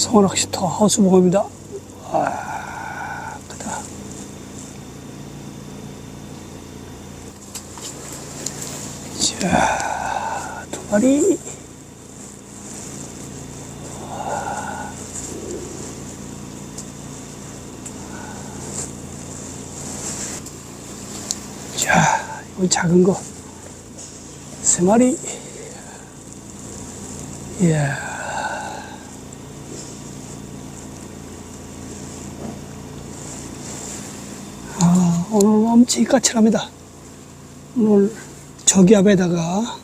성원낚시터 하우스봉입니다. 아. 자, 두 마리. 자, 이건 작은 거. 세 마리. 이야. 아, 오늘 엄청 까칠합니다. 오늘 저기압에다가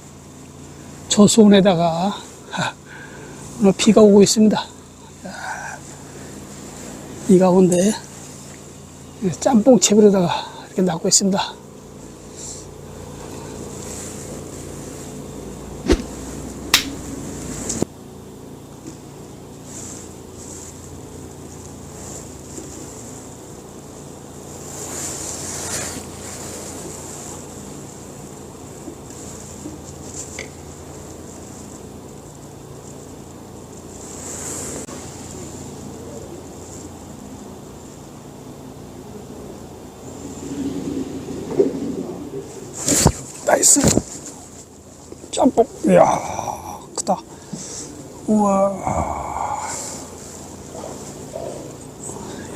저수온에다가 하, 오늘 비가 오고 있습니다. 야, 이 가운데 짬뽕 채비로다가 이렇게 낚고 있습니다. 나이스. 짬뽕. 이야, 크다. 우와.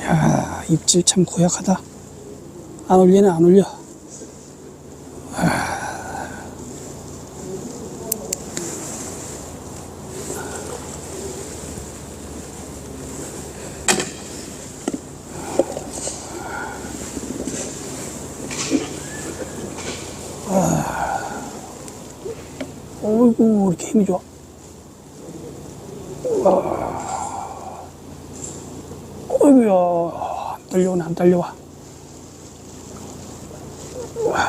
야, 입질 참 고약하다. 안 올리네, 안 올려. 어이구, 이렇게 힘이 좋아. 어이구야. 안 떨려오네, 안. 우와.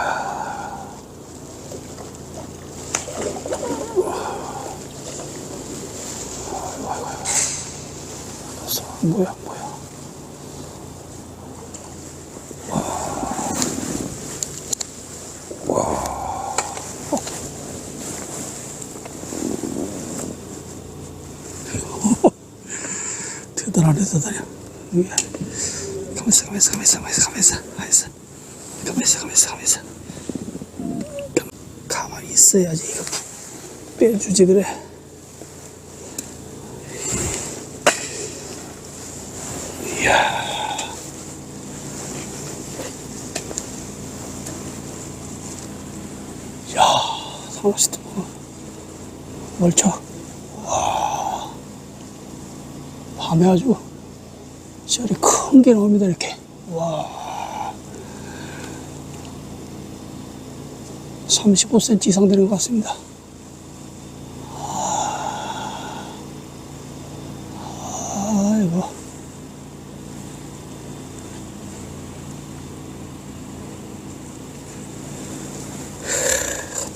뭐야, 대단해. 이게. 가만있어, 가만있어, 가만있어, 가만있어, 가만있어, 가만있어. 가만있어, 가만있어, 가만있어. 가만- 가만히 있어야지, 이거. 빼주지, 그래. 이야. 야, 상어시도 멀쩡. 밤에 아주 씨알이 큰게 나옵니다, 이렇게. 와. 35cm 이상 되는 것 같습니다. 아이고.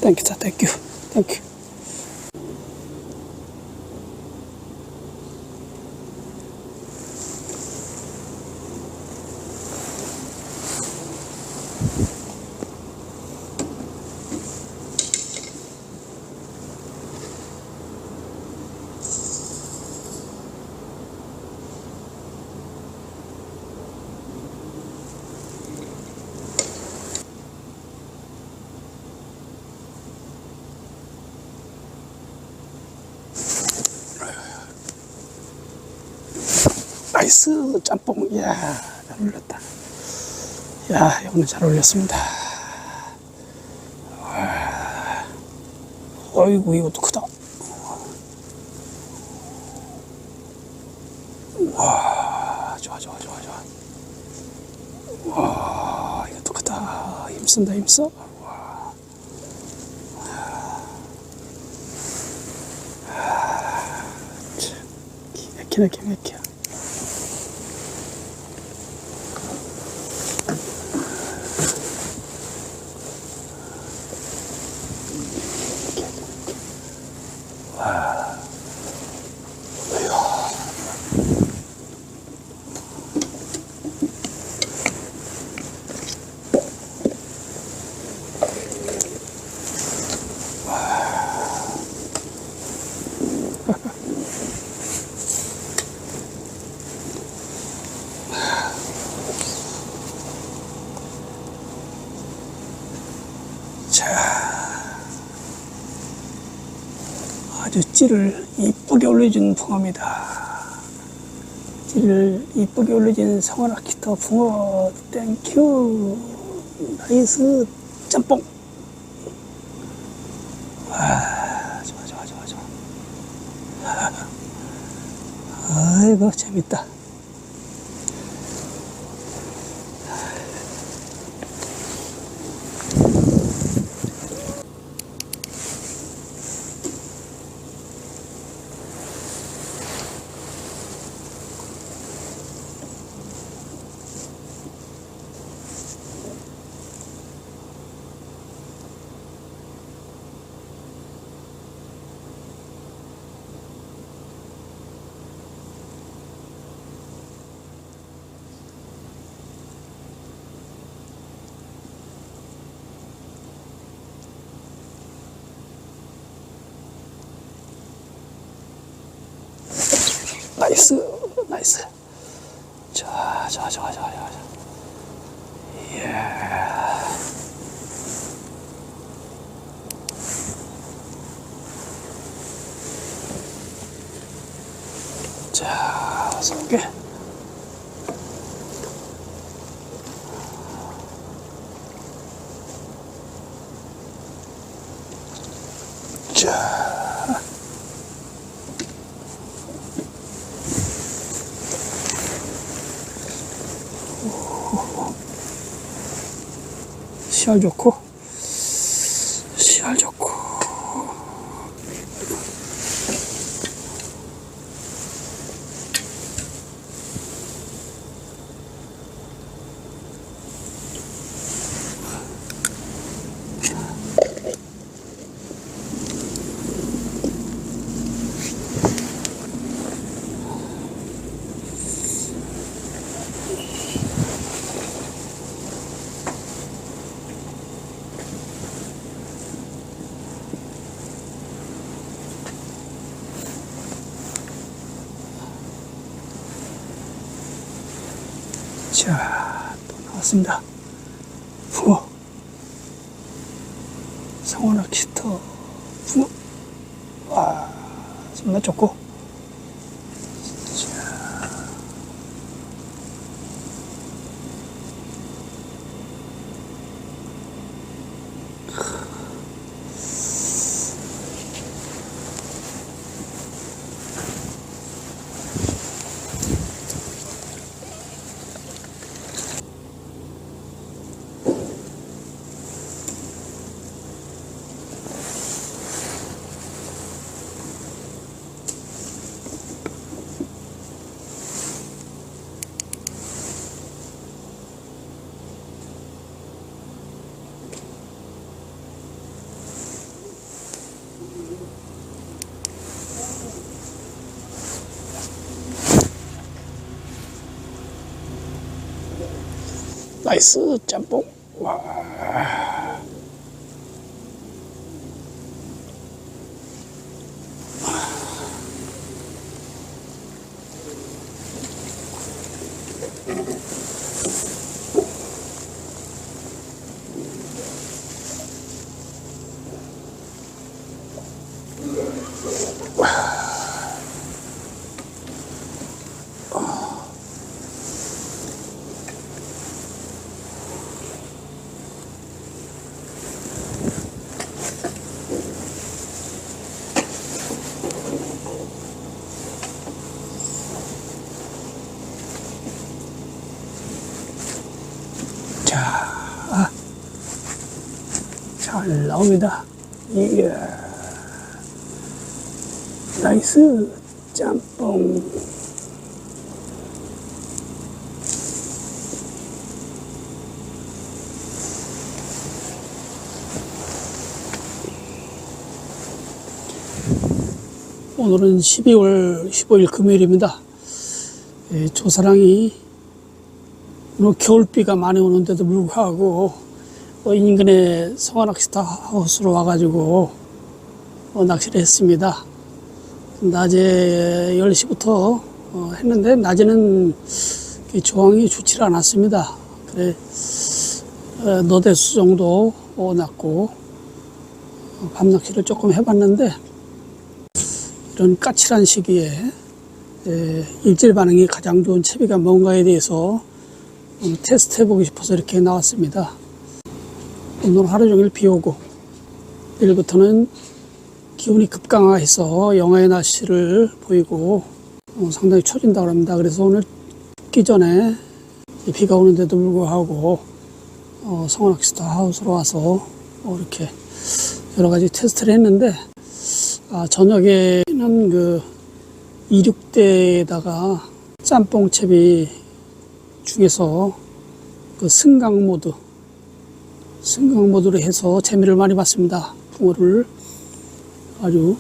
땡큐다, 땡큐. 땡큐. 나이스 짬뽕. 이야, 잘 올렸다. 야, 오늘 잘 올렸습니다. 와. 어이구, 이것도 크다. 와, 좋아, 좋아, 좋아, 좋아. 와, 이것도 크다. 힘쓴다, 힘써. 기맥히네, 기맥혀. 자, 아주 찌를 이쁘게 올려준 붕어입니다. 찌를 이쁘게 올려준 성원아 키터 붕어. 땡큐 나이스. 짬뽕. 와 좋아 좋아 좋아 좋아. 아이고 재밌다 나이스 나이스. 좋아 좋아 좋아 좋아 좋아 이야 자 쏘게 자 시알 좋고 시알 좋고 자, 또 나왔습니다. 붕어. 상원 아 키터. 붕어. 와, 정말 좋고. 나이스 짬 잘 나옵니다. 이야. 나이스 짬뽕. 오늘은 12월 15일 금요일입니다. 예, 조사랑이 뭐 겨울비가 많이 오는데도 불구하고 어, 인근의 성화낚시터 하우스로 와가지고 어, 낚시를 했습니다. 낮에 10시부터 어, 했는데 낮에는 이 조항이 좋지 않았습니다. 그래 어, 너대수 정도 어, 났고 어, 밤낚시를 조금 해봤는데 이런 까칠한 시기에 에, 일질 반응이 가장 좋은 채비가 뭔가에 대해서 테스트 해보고 싶어서 이렇게 나왔습니다. 오늘 하루 종일 비 오고 내일부터는 기온이 급강하해서 영하의 날씨를 보이고 어, 상당히 처진다고 합니다. 그래서 오늘 기 전에 이 비가 오는데도 불구하고 어, 성원학시도 하우스로 와서 어, 이렇게 여러 가지 테스트를 했는데 아, 저녁에는 그 26대에다가 짬뽕 채비 중에서 그 승강 모드, 승강 모드로 해서 재미를 많이 봤습니다. 붕어를 아주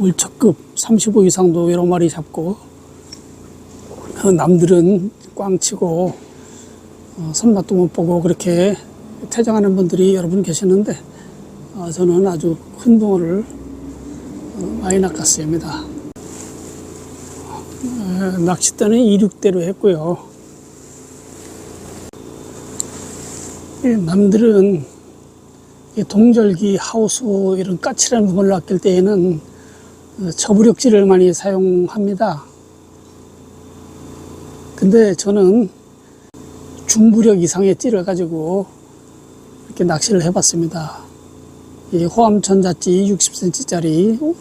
월척급 35 이상도 여러 마리 잡고 어, 남들은 꽝치고 어, 손맛도 못 보고 그렇게 퇴장하는 분들이 여러분 계셨는데 어, 저는 아주 큰 붕어를 어, 많이 낚았습니다. 어, 낚싯대는 26대로 했고요. 예, 남들은 이 동절기 하우스 이런 까칠한 부분을 낚을 때에는 어, 저부력질을 많이 사용합니다. 근데 저는 중부력 이상의 찌를 가지고 이렇게 낚시를 해봤습니다. 이 호암 전자찌 60cm짜리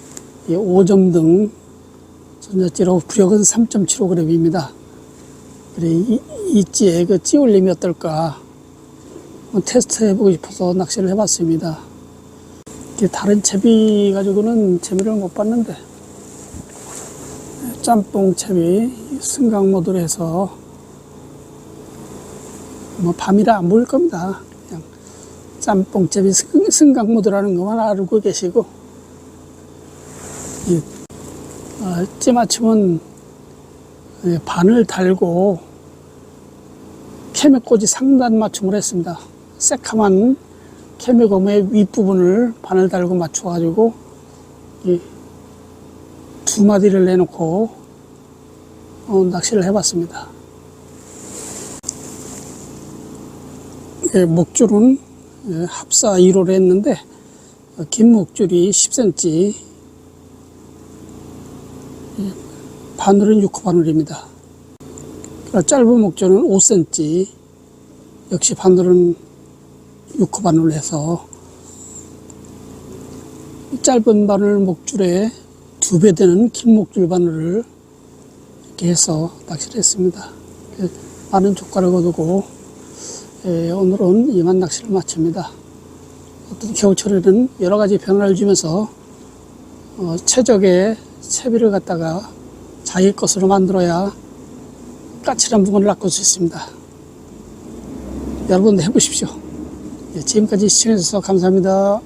5점 등 전자찌로 부력은 3.75g입니다. 그래, 이, 이 찌에 그 찌 올림이 어떨까 한번 테스트 해보고 싶어서 낚시를 해봤습니다. 다른 채비 가지고는 재미를 못 봤는데 짬뽕 채비 승강 모드로 해서 뭐 밤이라 안 보일 겁니다. 그냥 짬뽕 채비 승- 승강 모드라는 것만 알고 계시고 이 어, 예, 바늘 달고 캐매꽂이 상단 맞춤을 했습니다. 새카만 캐매검의 윗부분을 바늘 달고 맞춰가지고 이두 마디를 내놓고 어, 낚시를 해봤습니다. 예, 목줄은 예, 합사 1호를 했는데 어, 긴 목줄이 10cm 예, 바늘은 6호 바늘입니다. 짧은 목줄은 5cm 역시 바늘은 6호 바늘로 해서 이 짧은 바늘 목줄에 두 배 되는 긴 목줄 바늘을 이렇게 해서 낚시를 했습니다. 그 많은 조과를 거두고 예, 오늘은 이만 낚시를 마칩니다. 어떤 겨울철에는 여러 가지 변화를 주면서 어, 최적의 채비를 갖다가 자기 것으로 만들어야 까칠한 부분을 낚을 수 있습니다. 여러분도 해보십시오. 예, 지금까지 시청해주셔서 감사합니다.